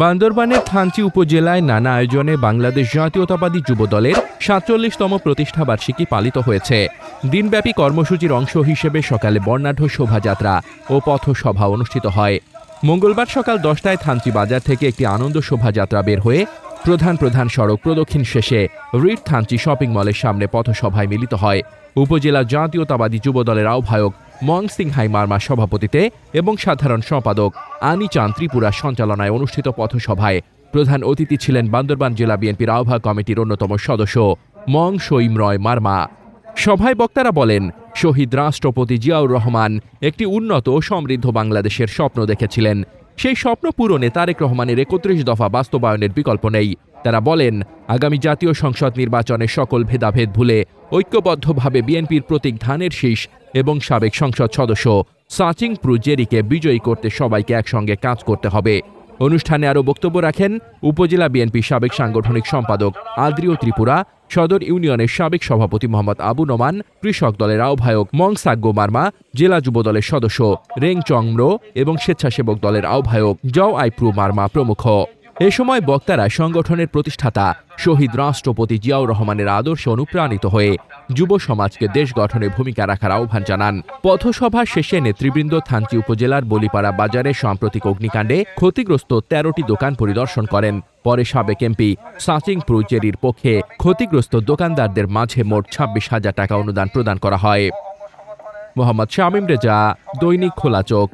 বান্দরবানের থানচি উপজেলায় নানা আয়োজনে বাংলাদেশ জাতীয়তাবাদী যুব দলের সাতচল্লিশতম প্রতিষ্ঠাবার্ষিকী পালিত হয়েছে। দিনব্যাপী কর্মসূচির অংশ হিসেবে সকালে বর্ণাঢ্য শোভাযাত্রা ও পথসভা অনুষ্ঠিত হয়। মঙ্গলবার সকাল দশটায় থানচি বাজার থেকে একটি আনন্দ শোভাযাত্রা বের হয়ে প্রধান প্রধান সড়ক প্রদক্ষিণ শেষে রিট থানচি শপিং মলের সামনে পথসভায় মিলিত হয়। উপজেলা জাতীয়তাবাদী যুব দলের আহ্বায়ক মং সিং হাই মার্মার সভাপতিতে এবং সাধারণ সম্পাদক আনি চাঁদ ত্রিপুরা সঞ্চালনায় অনুষ্ঠিত পথসভায় প্রধান অতিথি ছিলেন বান্দরবান জেলা বিএনপির আহ্বায়ক কমিটির অন্যতম সদস্য মং সৈম রয় মার্মা। সভায় বক্তারা বলেন, শহীদ রাষ্ট্রপতি জিয়াউর রহমান একটি উন্নত ও সমৃদ্ধ বাংলাদেশের স্বপ্ন দেখেছিলেন। সেই স্বপ্ন পূরণে তারেক রহমানের একত্রিশ দফা বাস্তবায়নের বিকল্প নেই। তারা বলেন, আগামী জাতীয় সংসদ নির্বাচনে সকল ভেদাভেদ ভুলে ঐক্যবদ্ধভাবে বিএনপির প্রতীক ধানের শীষ এবং সাবেক সংসদ সদস্য সাচিং প্রু জেরিকে বিজয়ী করতে সবাইকে একসঙ্গে কাজ করতে হবে। অনুষ্ঠানে আরও বক্তব্য রাখেন উপজেলা বিএনপি সাবেক সাংগঠনিক সম্পাদক আদ্রিয় ত্রিপুরা, সদর ইউনিয়নের সাবেক সভাপতি মোহাম্মদ আবু নোমান, কৃষক দলের আহ্বায়ক মং সাগ্গো মার্মা, জেলা যুব দলের সদস্য রেং চংম্রো এবং স্বেচ্ছাসেবক দলের আহ্বায়ক জও আইপ্রু মার্মা প্রমুখ। এ সময় বক্তারা সংগঠনের প্রতিষ্ঠাতা শহীদ রাষ্ট্রপতি জিয়াউর রহমানের আদর্শে অনুপ্রাণিত হয়ে যুব সমাজকে দেশ গঠনে ভূমিকা রাখার আহ্বান জানান। পথসভা শেষে নেতৃবৃন্দ থানচি উপজেলার বলিপাড়া বাজারে সাম্প্রতিক অগ্নিকাণ্ডে ক্ষতিগ্রস্ত তেরোটি দোকান পরিদর্শন করেন। পরে সাবেক এমপি সাচিং প্রুচেরির পক্ষে ক্ষতিগ্রস্ত দোকানদারদের মাঝে মোট ছাব্বিশ হাজার টাকা অনুদান প্রদান করা হয়। মোহাম্মদ শামীম রেজা, দৈনিক খোলা চোখ।